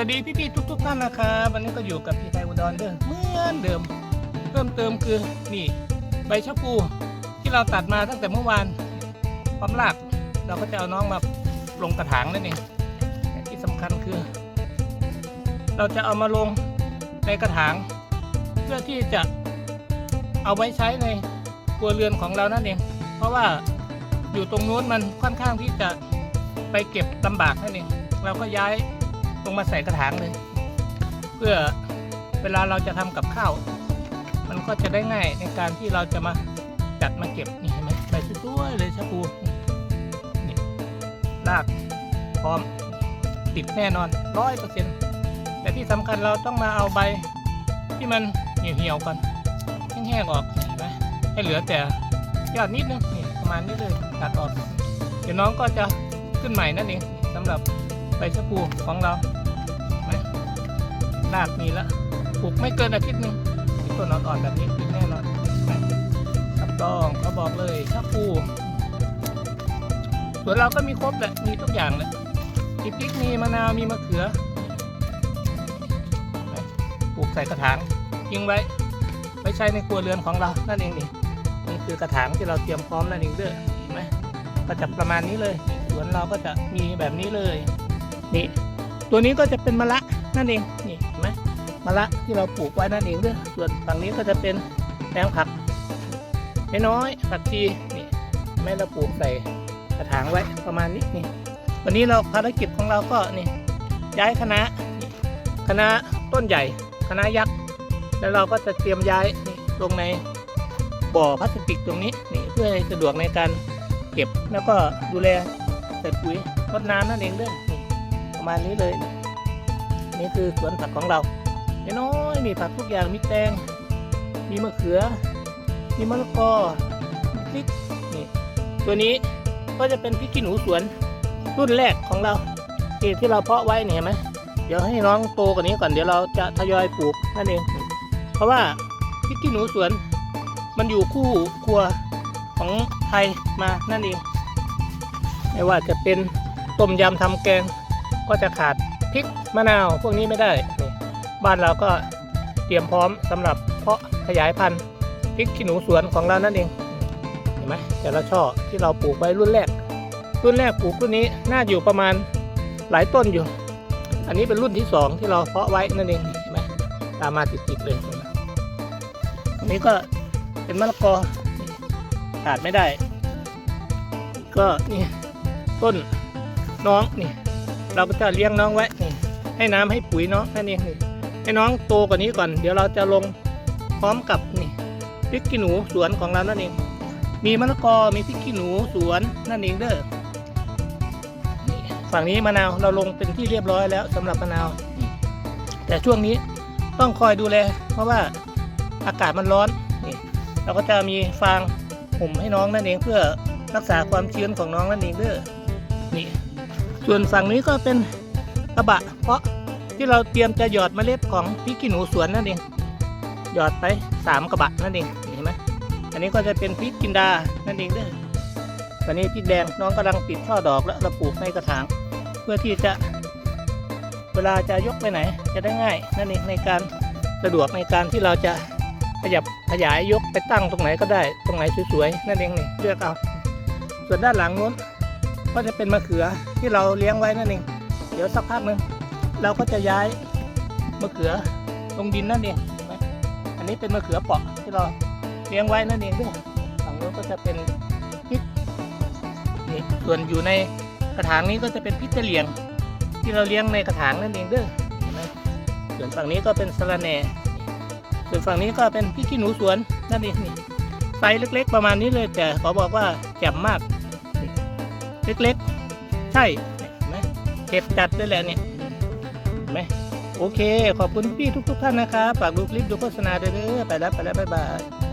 วัสดีพี่ๆทุกๆท่านนะครับวันนี้ก็อยู่กับพี่ไทยอุดรเดิมเหมือนเดิม เพิ่มเติมคือนี่ใบชะพูที่เราตัดมาตั้งแต่เมื่อวานพร้อมรากเราก็จะเอาน้องมาลงกระถางนั่นเองที่สำคัญคือ เราจะเอามาลงในกระถาง เพื่อที่จะเอาไว้ใช้ในครัวเรือนของเรานั่นเอง เพราะว่าอยู่ตรงนู้นมันค่อนข้างที่จะไปเก็บลำบากนั่นเองเราก็ย้าย ลงมาใส่กระถางเลย เพื่อเวลาเราจะทำกับข้าว มันก็จะได้ง่ายในการที่เราจะมาจัดมาเก็บนี่เห็นไหมใบสวยๆเลยชะพูนี่รากพร้อมติดแน่นอนร้อยเปอร์เซ็นต์แต่ที่สำคัญเราต้องมาเอาใบที่มันเหี่ยวๆก่อนแห้งๆออกเห็นไหมให้เหลือแต่ยอดนิดนึงนี่ประมาณนี้เลยตัดออกเดี๋ยวน้องก็จะขึ้นใหม่นั่นเองสำหรับใบชะพูของเรา รากมีแล้วปลูกไม่เกินอาทิตย์หนึ่งต้นอ่อนๆแบบนี้มีแน่นอนครับต้องเขาบอกเลยชะพูส่วนเราก็มีครบแหละมีทุกอย่างแหละมีพริกมีมะนาวมีมะเขือปลูกใส่กระถางทิ้งไว้ไว้ใช้ในครัวเรือนของเรานั่นเองนี่นี่คือกระถางที่เราเตรียมพร้อมนั่นเองเด้อเห็นไหมก็จะประมาณนี้เลยสวนเราก็จะมีแบบนี้เลยนี่ตัวนี้ก็จะเป็นมะละนั่นเองนี่ มะละที่เราปลูกไว้นั่นเองเด้วยส่วนฝั่งนี้ก็จะเป็นแปลงผักไม่น้อยผักชีนี่เห็นไหม่เราปลูกใส่กระถางไว้ประมาณนี้นี่ วันนี้เราภารกิจของเราก็นี่ย้ายคณะนี่คณะต้นใหญ่คณะยักษ์แล้วเราก็จะเตรียมย้ายนี่ลงในบ่อพลาสติกตรงนี้นี่เพื่อสะดวกในการเก็บแล้วก็ดูแลใส่ปุ๋ยรดน้ำนั่นเองเด้อนี่ประมาณนี้เลย นี่คือสวนผักของเรา น้อยมีผักทุกอย่างมีแตง มีมะเขือ มีมะละกอพริกนี่ตัวนี้ก็จะเป็นพริกขี้หนูสวนรุ่นแรกของเราที่ที่เราเพาะไว้เนี่ยเห็นไหมเดี๋ยวให้น้องโตกว่านี้ก่อนเดี๋ยวเราจะทยอยปลูกนั่นเอง เพราะว่าพริกขี้หนูสวน มันอยู่คู่ครัวของไทยมานั่นเอง ไม่ว่าจะเป็นต้มยำทำแกงก็จะขาดพริกมะนาวพวกนี้ไม่ได้นี่ บ้านเราก็เตรียมพร้อมสำหรับเพาะขยายพันธุ์พริกขี้หนูสวนของเรานั่นเองเห็นไหมแต่ละช่อที่เราปลูกไว้รุ่นแรก รุ่นแรกปลูกรุ่นนี้น่าอยู่ประมาณหลายต้นอยู่ อันนี้เป็นรุ่นที่สองที่เราเพาะไว้นั่นเองเห็นไหมตามมาติดๆเลยอันนี้ก็เป็นมะละกอขาดไม่ได้ ก็นี่ต้นน้องนี่ เราก็จะเลี้ยงน้องไว้นี่ให้น้ำให้ปุ๋ยน้องนั่นเองนี่ ให้น้องโตกว่านี้ก่อน เดี๋ยวเราจะลงพร้อมกับนี่พริกขี้หนูสวนของเรานั่นเอง มีมะละกอมีพริกขี้หนูสวนนั่นเองเด้อนี่ฝั่งนี้มะนาวเราลงเป็นที่เรียบร้อยแล้วสำหรับมะนาว แต่ช่วงนี้ต้องคอยดูแล เพราะว่าอากาศมันร้อนนี่เราก็จะมีฟางห่มให้น้องนั่นเองเพื่อรักษาความชื้นของน้องนั่นเองเด้อนี่ส่วนฝั่งนี้ก็เป็นกระบะเพาะ ที่เราเตรียมจะหยอดเมล็ดของพริกขี้หนูสวนนั่นเอง หยอดไปสามกระบะนั่นเองเห็นไหมอันนี้ก็จะเป็นพริกกินดานั่นเองเด้อตอนนี้พริกแดงน้องกำลังติดช่อดอกแล้วเราปลูกในกระถาง เพื่อที่จะเวลาจะยกไปไหน จะได้ง่ายนั่นเองในการสะดวกในการที่เราจะขยับขยายยกไปตั้งตรงไหนก็ได้ตรงไหนสวยๆนั่นเองนี่เลือกเอา ส่วนด้านหลังนู้นก็จะเป็นมะเขือที่เราเลี้ยงไว้นั่นเอง เดี๋ยวสักพักหนึ่ง เราก็จะย้ายมะเขือลงดินนั่นเองไหมอันนี้เป็นมะเขือเปาะที่เราเลี้ยงไว้นั่นเองด้วยฝั่งนู้นก็จะเป็นพริกนี่ส่วนอยู่ในกระถางนี้ก็จะเป็นพริกกะเหรี่ยง ที่เราเลี้ยงในกระถางนั่นเองเด้อเห็นไหมส่วนฝั่งนี้ก็เป็นสะระแหน่ ส่วนฝั่งนี้ก็เป็นพริกขี้หนูสวนนั่นเองนี่ไซส์เล็ก ๆ ประมาณนี้เลยแต่ขอบอกว่าแจ่มมาก เล็กๆ ใช่เนี่ยเห็ดจัดด้วยแหละเนี่ย โอเค ขอบคุณพี่ทุก ๆ ท่านนะครับ ฝากดูคลิปดูโฆษณาด้วยเด้อไปแล้วไปแล้วบ๊ายบาย